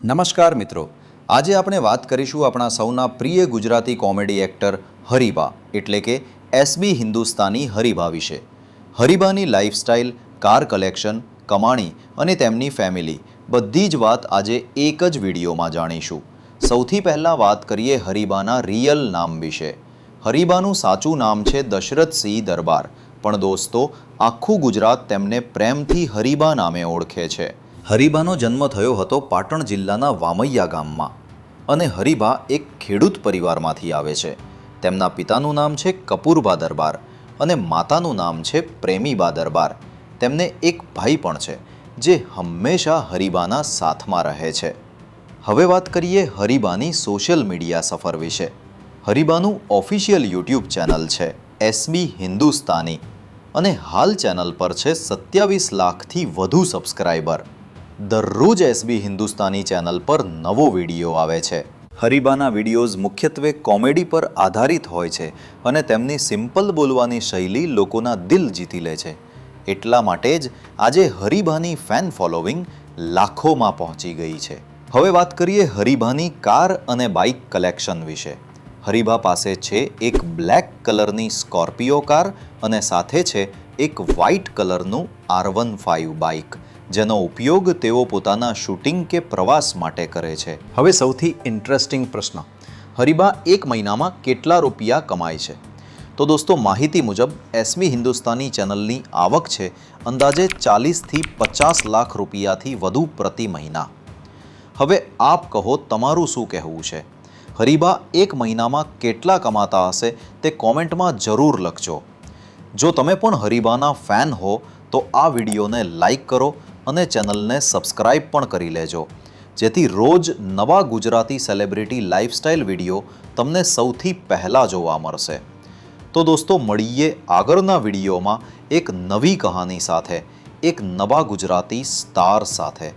નમસ્કાર મિત્રો. આજે આપણે વાત કરીશું આપણા સૌના પ્રિય ગુજરાતી કોમેડી એક્ટર હરિભા એટલે કે એસબી હિન્દુસ્તાની હરિભા વિશે. હરિભાની લાઇફસ્ટાઇલ કાર કલેક્શન, કમાણી અને તેમની ફેમિલી બધી જ વાત આજે એક જ વિડીયોમાં જાણીશું. સૌથી પહેલાં વાત કરીએ હરિભાના રિયલ નામ વિશે. હરિભાનું સાચું નામ છે દશરથસિંહ દરબાર, પણ દોસ્તો, આખું ગુજરાત તેમને પ્રેમથી હરિભા નામે ઓળખે છે. હરિભાનો જન્મ થયો હતો પાટણ જિલ્લાના વામૈયા ગામમાં અને હરિભા એક ખેડૂત પરિવારમાંથી આવે છે. તેમના પિતાનું નામ છે કપૂરબા દરબાર અને માતાનું નામ છે પ્રેમીબા દરબાર. તેમને એક ભાઈ પણ છે, જે હંમેશા હરીબાના સાથમાં રહે છે. હવે વાત કરીએ હરીબાની સોશિયલ મીડિયા સફર વિશે. હરીબાનું ઓફિશિયલ યુટ્યુબ ચેનલ છે એસબી હિન્દુસ્તાની અને હાલ ચેનલ પર છે સત્યાવીસ લાખથી વધુ સબસ્ક્રાઈબર દરરોજ એસબી હિન્દુસ્તાની ચેનલ પર નવો વીડિયો આવે છે. હરીબાના વિડીયોઝ મુખ્યત્વે કોમેડી પર આધારિત હોય છે અને તેમની સિમ્પલ બોલવાની શૈલી લોકોના દિલ જીતી લે છે. એટલા માટે જ આજે હરિભાની ફેન ફોલોવિંગ લાખોમાં પહોંચી ગઈ છે. હવે વાત કરીએ હરિભાની કાર અને બાઇક કલેક્શન વિશે. હરિભા પાસે છે એક બ્લેક કલરની સ્કોર્પિયો કાર અને સાથે છે એક વ્હાઇટ કલરનું આર વન ફાઇવ બાઇક. જેનો ઉપયોગ તેઓ પોતાના શૂટિંગ કે પ્રવાસ માટે કરે છે. હવે સૌથી ઇન્ટરેસ્ટિંગ પ્રશ્ન. હરિબા, એક મહિનામાં કેટલા રૂપિયા કમાય છે? તો દોસ્તો, માહિતી મુજબ એસમી હિન્દુસ્તાની ચેનલની આવક છે અંદાજે ચાલીસથી પચાસ લાખ રૂપિયાથી વધુ પ્રતિ મહિના. હવે આપ કહો, તમારું શું કહેવું છે? હરિબા, એક મહિનામાં કેટલા કમાતા હશે તે કોમેન્ટમાં જરૂર લખજો. જો તમે પણ હરિબાના ફેન હો, તો આ વિડીયોને લાઈક કરો અને ચેનલને સબસ્ક્રાઇબ પણ કરી લેજો. જેથી રોજ નવા ગુજરાતી સેલિબ્રિટી લાઈફસ્ટાઈલ વીડિયો તમને સૌથી પહેલાં જોવા મળશે. તો દોસ્તો, મળીએ આગળના વિડીયોમાં એક નવી કહાની સાથે, એક નવા ગુજરાતી સ્ટાર સાથે.